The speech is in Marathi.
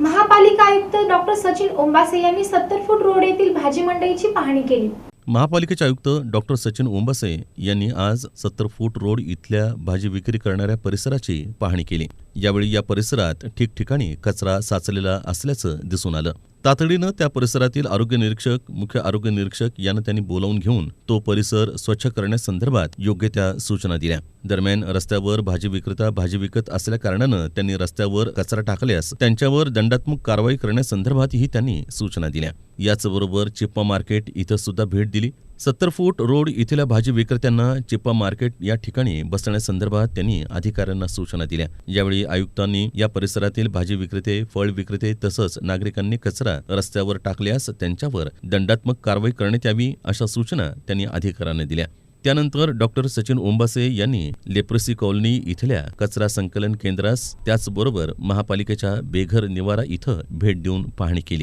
महापालिका आयुक्त डॉक्टर सचिन ओंबासे यांनी सत्तर फूट रोड येथील भाजी मंडईची पाहणी केली. महापालिकेचे आयुक्त डॉक्टर सचिन ओंबासे यांनी आज सत्तर फूट रोड इथल्या भाजी विक्री करणाऱ्या परिसराची पाहणी केली. यावेळी या परिसरात ठिकठिकाणी कचरा साचलेला असल्याचं दिसून आलं. तातडीनं त्या परिसरातील आरोग्य निरीक्षक मुख्य आरोग्य निरीक्षक यांना त्यांनी बोलावून घेऊन तो परिसर स्वच्छ करण्यासंदर्भात योग्य त्या सूचना दिल्या. दरम्यान रस्त्यावर भाजी विक्रेता भाजी विकत असल्या कारणानं त्यांनी रस्त्यावर कचरा टाकल्यास त्यांच्यावर दंडात्मक कारवाई करण्यासंदर्भातही त्यांनी सूचना दिल्या. याचबरोबर चिप्पा मार्केट इथं सुद्धा भेट दिली. सत्तर फूट रोड इथल्या भाजी विक्रेत्यांना चिप्पा मार्केट या ठिकाणी बसण्यासंदर्भात त्यांनी अधिकाऱ्यांना सूचना दिल्या. यावेळी आयुक्तांनी या परिसरातील भाजी विक्रेते फळ विक्रेते तसंच नागरिकांनी कचरा रस्त्यावर टाकल्यास त्यांच्यावर दंडात्मक कारवाई करण्यात यावी अशा सूचना त्यांनी अधिकाऱ्यांना दिल्या. त्यानंतर डॉक्टर सचिन ओंबासे यांनी लेप्रसी कॉलनी इथल्या कचरा संकलन केंद्रास त्याचबरोबर महापालिकेच्या बेघर निवारा इथं भेट देऊन पाहणी केली.